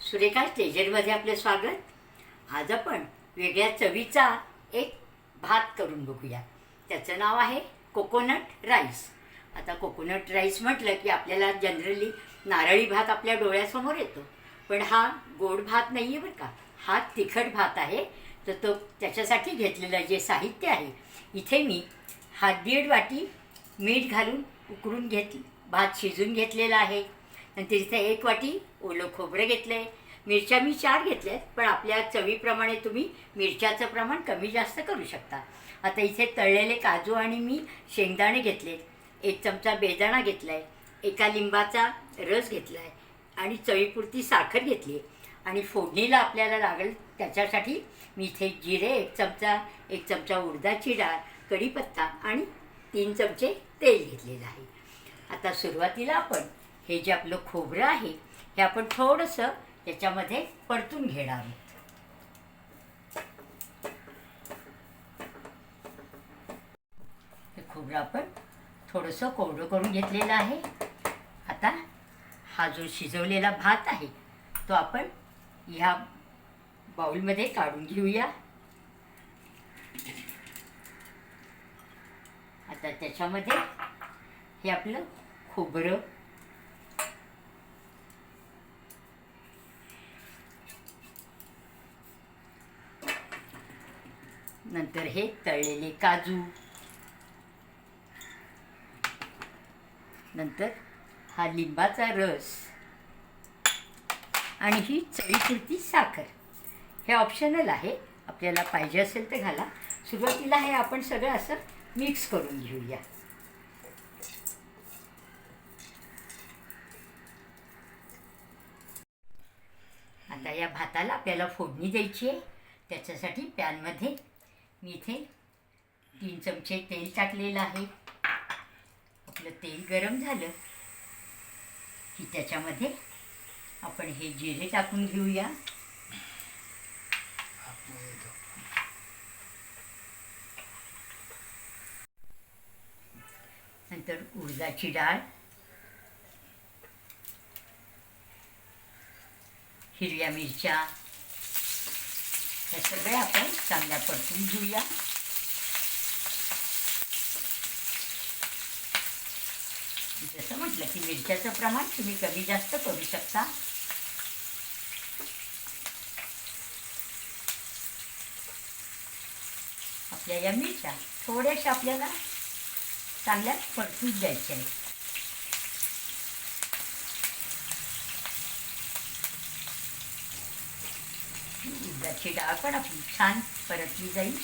सुरेखा स्टेजरमध्ये आपलं स्वागत. आज आपण वेगळ्या चवीचा एक भात करून बघूया. त्याचं नाव आहे कोकोनट राईस. आता कोकोनट राईस म्हटलं की आपल्याला जनरली नारळी भात आपल्या डोळ्यासमोर येतो. पण हा गोड भात नाही आहे बरं का. हा तिखट भात आहे. तर तो त्याच्यासाठी घेतलेलं जे साहित्य आहे इथे मी हा दीड वाटी मीठ घालून उकळून घेतली. भात शिजून घेतलेला आहे. आणि तिथे एक वाटी ओलं खोबरं घेतलं आहे मिरच्या मी चार घेतल्या आहेत पण आपल्या चवीप्रमाणे तुम्ही मिरच्याचं प्रमाण कमी जास्त करू शकता. आता इथे तळलेले काजू आणि मी शेंगदाणे घेतले एक चमचा बेदाणा घेतला आहे एका लिंबाचा रस घेतला आहे आणि चवीपुरती साखर घेतली. आहे आणि फोडणीला आपल्याला लागेल त्याच्यासाठी मी इथे जिरे एक चमचा एक चमचा उडदाची डाळ कढीपत्ता आणि तीन चमचे तेल घेतलेलं आहे. आता सुरुवातीला आपण हे जे आपलं खोबरं आहे हे आपण थोडंसं याच्यामध्ये परतून घेणार आहोत. हे खोबरं आपण थोडंसं कोरडं करून घेतलेलं आहे. आता हा जो शिजवलेला भात आहे तो आपण ह्या बाऊलमध्ये काढून घेऊया. आता त्याच्यामध्ये हे आपलं खोबरं नंतर हे तळलेले काजू. नंतर हा लिंबाचा रस. आणि ही चवीपुरती साखर. हे ऑप्शनल आहे. आपल्याला पाहिजे असेल तर घाला. सुरुवातीला हे आपण सगळं असं मिक्स करून घेऊया. आता या भाताला आपल्याला फोडणी द्यायची आहे. त्याच्यासाठी पॅनमध्ये मी इथे तीन चमचे तेल टाकलेलं आहे. आपलं तेल गरम झालं की त्याच्यामध्ये आपण हे जिरे टाकून घेऊया. नंतर उडदाची डाळ हिरव्या मिरच्या हे सगळे आपण चांगल्या परतून घेऊया. जसं म्हटलं की मिरच्याचं प्रमाण तुम्ही कमी जास्त करू शकता. आपल्या या मिरच्या थोड्याशा आपल्याला चांगल्या परतून द्यायच्या आहेत. उडदाची डाळ पण आपली छान परतली जाईल.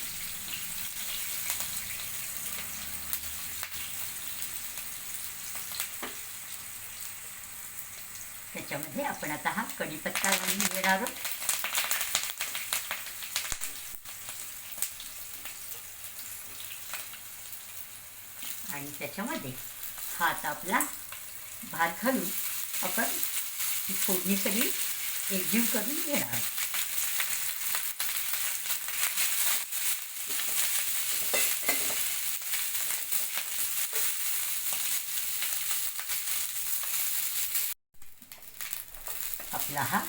त्याच्यामध्ये आपण आता हा कढीपत्ता घालून घेणार आहोत. आणि त्याच्यामध्ये हा आता आपला भात घालून आपण ही फोडणी सगळी एकजीव करून घेणार आहोत. आपला हा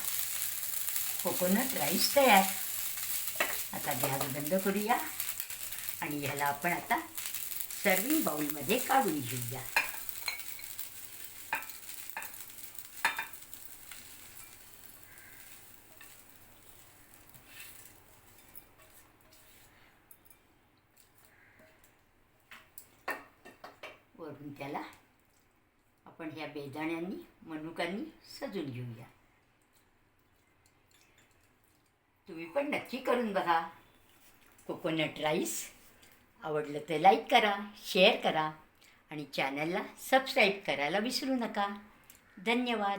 कोकोनट राईस तयार. आता गॅस बंद करूया आणि ह्याला आपण आता सर्विंग बाउलमध्ये काढून घेऊया. वरून त्याला आपण ह्या बेदाण्यांनी मनुकांनी सजून घेऊया. तुम्ही पण नक्की करून बघा. कोकोनट राईस आवडलं तर लाईक करा शेअर करा आणि चॅनलला सबस्क्राईब करायला विसरू नका. धन्यवाद.